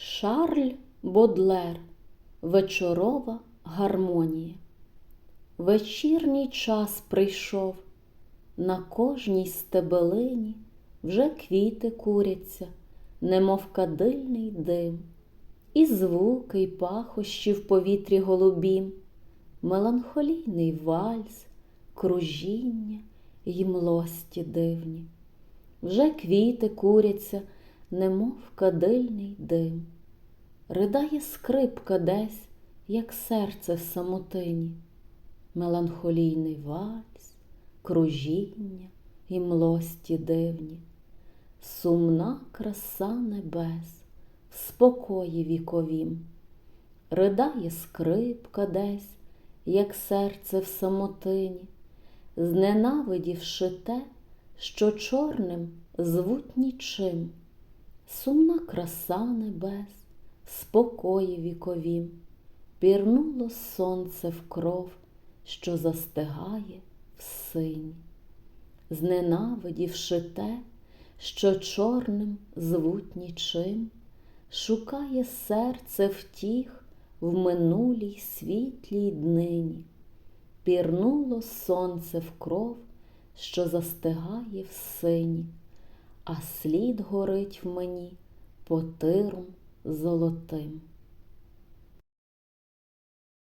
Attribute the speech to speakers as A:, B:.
A: Шарль Бодлер Вечорова гармонія. Вечірній час прийшов, на кожній стебелині вже квіти куряться, немов кадильний дим, і звуки, й пахощі в повітрі голубім, меланхолійний вальс, кружіння й млості дивні. Вже квіти куряться, немов кадильний дим. Ридає скрипка десь, як серце в самотині, меланхолійний вальс, кружіння і млості дивні, сумна краса небес в спокої віковім, ридає скрипка десь, як серце в самотині, зненавидівши те, що чорним звуть нічим, сумна краса небес, спокої віковім, пірнуло сонце в кров, що застигає в сині, зненавидівши те, що чорним звуть нічим, шукає серце втіх в минулій світлій днині, пірнуло сонце в кров, що застигає в сині, а слід горить в мені потиром золотим.